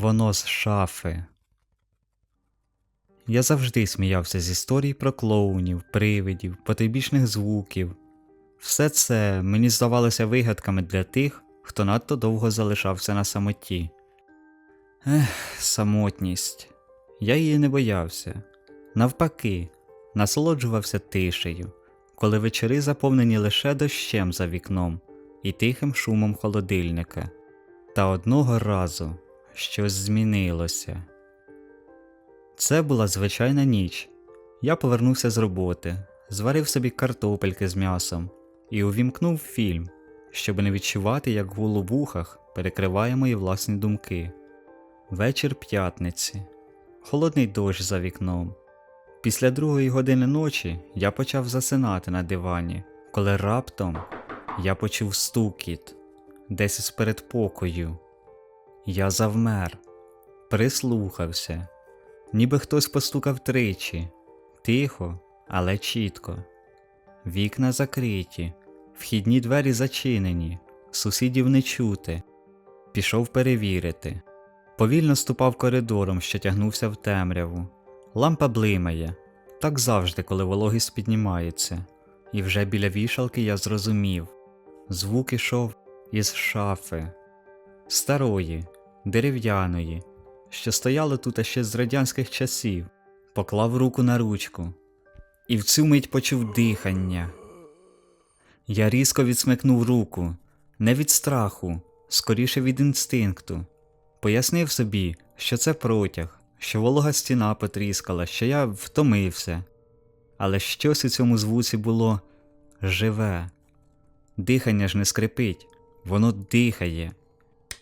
Воно з шафи. Я завжди сміявся з історій про клоунів, привидів, потойбічних звуків. Все це мені здавалося вигадками для тих, хто надто довго залишався на самоті. Ех, самотність. Я її не боявся. Навпаки, насолоджувався тишею, коли вечори заповнені лише дощем за вікном і тихим шумом холодильника. Та одного разу щось змінилося. Це була звичайна ніч. Я повернувся з роботи, зварив собі картопельки з м'ясом і увімкнув фільм, щоб не відчувати, як гул у вухах перекриває мої власні думки. Вечір п'ятниці, холодний дощ за вікном. Після другої години ночі я почав засинати на дивані, коли раптом я почув стукіт десь із передпокою. Я завмер, прислухався, ніби хтось постукав тричі, тихо, але чітко. Вікна закриті, вхідні двері зачинені, сусідів не чути. Пішов перевірити. Повільно ступав коридором, що тягнувся в темряву. Лампа блимає, так завжди, коли вологість піднімається, і вже біля вішалки я зрозумів. Звук ішов із шафи, старої, дерев'яної, що стояла тут ще з радянських часів, поклав руку на ручку, і в цю мить почув дихання. Я різко відсмикнув руку, не від страху, скоріше від інстинкту. Пояснив собі, що це протяг, що волога стіна потріскала, що я втомився. Але щось у цьому звуці було живе. Дихання ж не скрипить, воно дихає.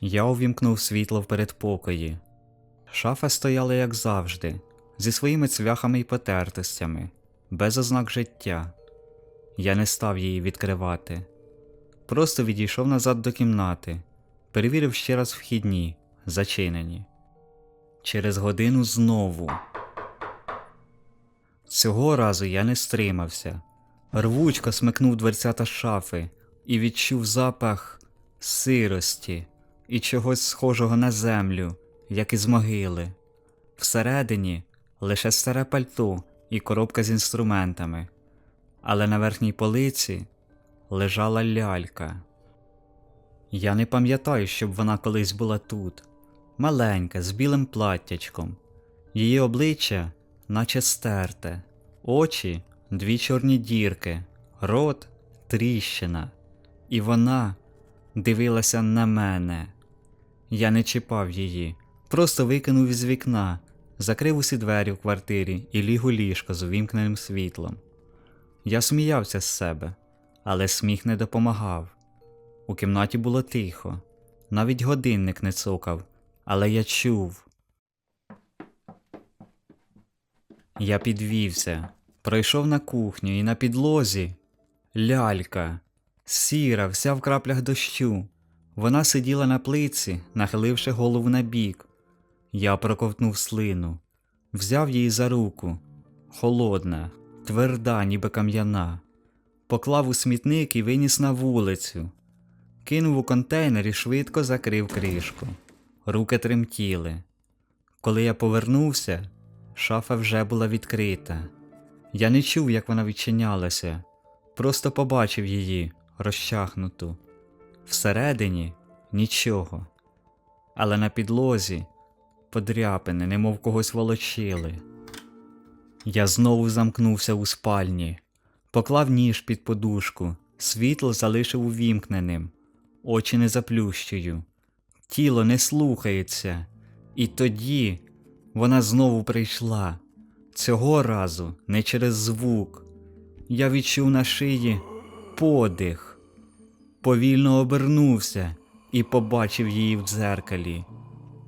Я увімкнув світло в передпокої. Шафа стояла, як завжди, зі своїми цвяхами і потертостями, без ознак життя. Я не став її відкривати. Просто відійшов назад до кімнати, перевірив ще раз вхідні, зачинені. Через годину знову. Цього разу я не стримався. Рвучко смикнув дверцята шафи і відчув запах сирості і чогось схожого на землю, як із могили. Всередині лише старе пальто і коробка з інструментами, але на верхній полиці лежала лялька. Я не пам'ятаю, щоб вона колись була тут, маленька, з білим платтячком, її обличчя, наче стерте, очі дві чорні дірки, рот тріщина, і вона дивилася на мене. Я не чіпав її, просто викинув із вікна, закрив усі двері в квартирі і ліг у ліжко з увімкненим світлом. Я сміявся з себе, але сміх не допомагав. У кімнаті було тихо, навіть годинник не цокав, але я чув. Я підвівся, пройшов на кухню і на підлозі лялька, сіра, вся в краплях дощу. Вона сиділа на плиці, нахиливши голову на бік. Я проковтнув слину, взяв її за руку, холодна, тверда, ніби кам'яна, поклав у смітник і виніс на вулицю, кинув у контейнер і швидко закрив кришку. Руки тремтіли. Коли я повернувся, шафа вже була відкрита. Я не чув, як вона відчинялася, просто побачив її розчахнуту. Всередині нічого, але на підлозі подряпини, немов когось волочили. Я знову замкнувся у спальні, поклав ніж під подушку, світло залишив увімкненим, очі не заплющую, тіло не слухається, і тоді вона знову прийшла. Цього разу не через звук. Я відчув на шиї подих, повільно обернувся і побачив її в дзеркалі.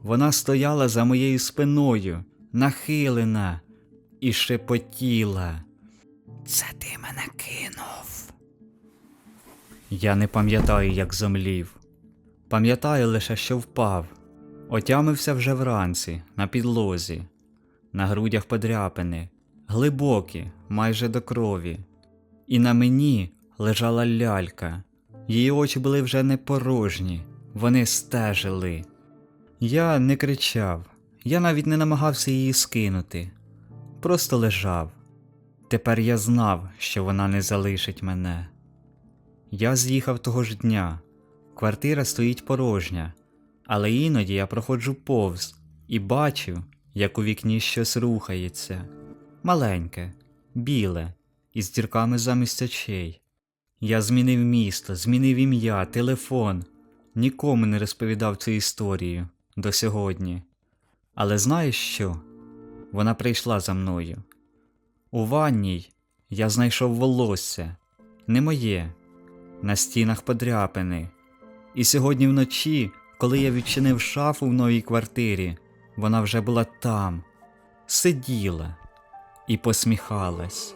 Вона стояла за моєю спиною, нахилена, і шепотіла. Це ти мене кинув. Я не пам'ятаю, як зомлів. Пам'ятаю лише, що впав. Отямився вже вранці, на підлозі, на грудях подряпини, глибокі, майже до крові. І на мені лежала лялька. Її очі були вже не порожні, вони стежили. Я не кричав, я навіть не намагався її скинути, просто лежав. Тепер я знав, що вона не залишить мене. Я з'їхав того ж дня. Квартира стоїть порожня, але іноді я проходжу повз і бачу, як у вікні щось рухається. Маленьке, біле, із дірками замість очей. Я змінив місто, змінив ім'я, телефон. Нікому не розповідав цю історію до сьогодні. Але знаєш що? Вона прийшла за мною. У ванній я знайшов волосся, не моє, на стінах подряпини. І сьогодні вночі, коли я відчинив шафу в новій квартирі, вона вже була там, сиділа і посміхалась.